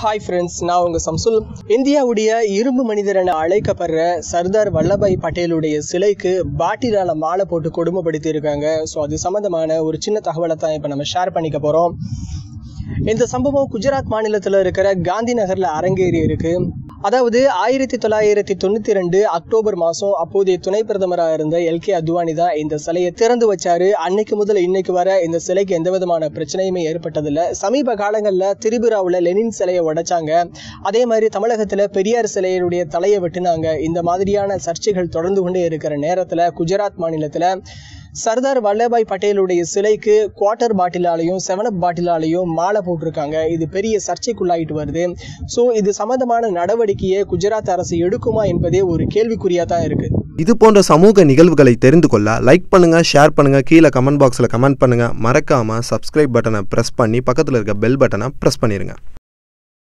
Hi friends நான் உங்க சம்சுல். இந்தியாவுடைய இரும்பு மனிதர் என அழைக்கப்படுற சர்தார் வல்லபாய் பட்டேலுடைய சிலைக்கு பாட்டிலால மாலை போட்டு கொடுமைப்படுத்தி இருக்காங்க ஸோ அது சம்பந்தமான ஒரு சின்ன தகவலை தான் இப்போ நம்ம ஷேர் பண்ணிக்க போறோம். இந்த சம்பவம் குஜராத் மாநிலத்தில் இருக்கிற காந்தி நகரில் அரங்கேறி இருக்குது அதாவது ஆயிரத்தி தொள்ளாயிரத்தி தொண்ணூத்தி ரெண்டு அக்டோபர் மாசம் அப்போதைய துணை பிரதமராக இருந்த எல் கே அத்வானி தான் இந்த சிலையை திறந்து வச்சாரு. அன்னைக்கு முதல் இன்னைக்கு வர இந்த சிலைக்கு எந்த விதமான பிரச்சனையுமே ஏற்பட்டதில்லை. சமீப காலங்களில் திரிபுராவில் லெனின் சிலையை உடைச்சாங்க. அதே மாதிரி தமிழகத்தில் பெரியார் சிலையினுடைய தலையை வெட்டினாங்க. இந்த மாதிரியான சர்ச்சைகள் தொடர்ந்து கொண்டே இருக்கிற நேரத்தில் குஜராத் மாநிலத்தில் சர்தார் வல்லபாய் பட்டேலுடைய சிலைக்கு குவார்ட்டர் பாட்டிலாலையும் செவனப் பாட்டிலாலையும் மாலை போட்டிருக்காங்க. இது பெரிய சர்ச்சைக்குள்ளாயிட்டு வருது. ஸோ இது சம்பந்தமான நடவடிக்கையை குஜராத் அரசு எடுக்குமா என்பதே ஒரு கேள்விக்குறியா தான் இருக்கு. இது போன்ற சமூக நிகழ்வுகளை தெரிந்து கொள்ள லைக் பண்ணுங்க ஷேர் பண்ணுங்க கீழே கமெண்ட் பாக்ஸில் கமெண்ட் பண்ணுங்க. மறக்காம சப்ஸ்கிரைப் பட்டனை ப்ரெஸ் பண்ணி பக்கத்தில் இருக்க பெல் பட்டனை ப்ரெஸ் பண்ணிருங்க.